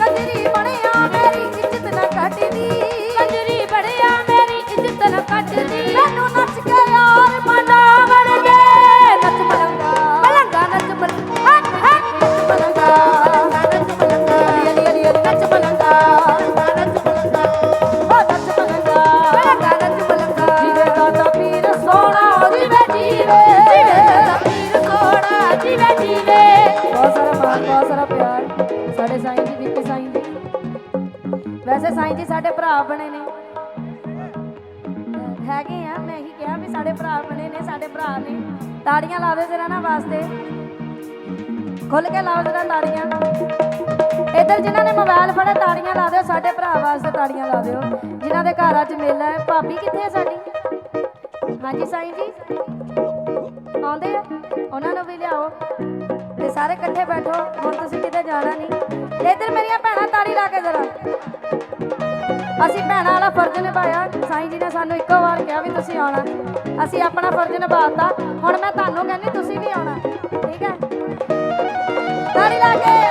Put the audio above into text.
கதிரி மன ਸਾਡੇ ਸਾਈਂ ਜੀ ਵਿੱਕੀ ਸਾਈਂ ਜੀ। ਵੈਸੇ ਸਾਈਂ ਜੀ ਸਾਡੇ ਭਰਾ ਬਣੇ ਨੇ। ਹੈਗੇ ਆ, ਮੈਂ ਇਹੀ ਕਿਹਾ ਵੀ ਸਾਡੇ ਭਰਾ ਬਣੇ ਨੇ, ਸਾਡੇ ਭਰਾ ਨੇ। ਤਾੜੀਆਂ ਲਾ ਦਿਓ ਜਰਾ ਨਾ ਵਾਸਤੇ। ਖੁੱਲ ਕੇ ਲਾਓ ਜਰਾ ਤਾੜੀਆਂ। ਇੱਧਰ ਜਿਨ੍ਹਾਂ ਨੇ ਮੋਬਾਈਲ ਫੜੇ ਤਾੜੀਆਂ ਲਾ ਦਿਓ, ਸਾਡੇ ਭਰਾ ਵਾਸਤੇ ਤਾੜੀਆਂ ਲਾ ਦਿਓ। ਜਿਨ੍ਹਾਂ ਦੇ ਘਰਾਂ 'ਚ ਮੇਲਾ ਹੈ, ਭਾਬੀ ਕਿੱਥੇ ਹੈ ਸਾਡੀ? ਹਾਂਜੀ ਸਾਈਂ ਜੀ। ਆਉਂਦੇ ਆ, ਉਹਨਾਂ ਨੂੰ ਵੀ ਲਿਆਓ। ਤੇ ਸਾਰੇ ਇਕੱਠੇ ਬੈਠੋ, ਹੁਣ ਤੁਸੀਂ ਕਿਤੇ ਜਾਣਾ ਨਹੀਂ। ਅਸੀਂ ਭੈਣਾਂ ਵਾਲਾ ਫਰਜ਼ ਨਿਭਾਇਆ। ਸਾਈਂ ਜੀ ਨੇ ਸਾਨੂੰ ਇੱਕੋ ਵਾਰ ਕਿਹਾ ਵੀ ਤੁਸੀਂ ਆਉਣਾ। ਅਸੀਂ ਆਪਣਾ ਫਰਜ਼ ਨਿਭਾਤਾ। ਹੁਣ ਮੈਂ ਤੁਹਾਨੂੰ ਕਹਿੰਦੀ, ਤੁਸੀਂ ਵੀ ਆਉਣਾ। ਠੀਕ ਹੈ? ਤਾੜੀ ਲਾ ਕੇ।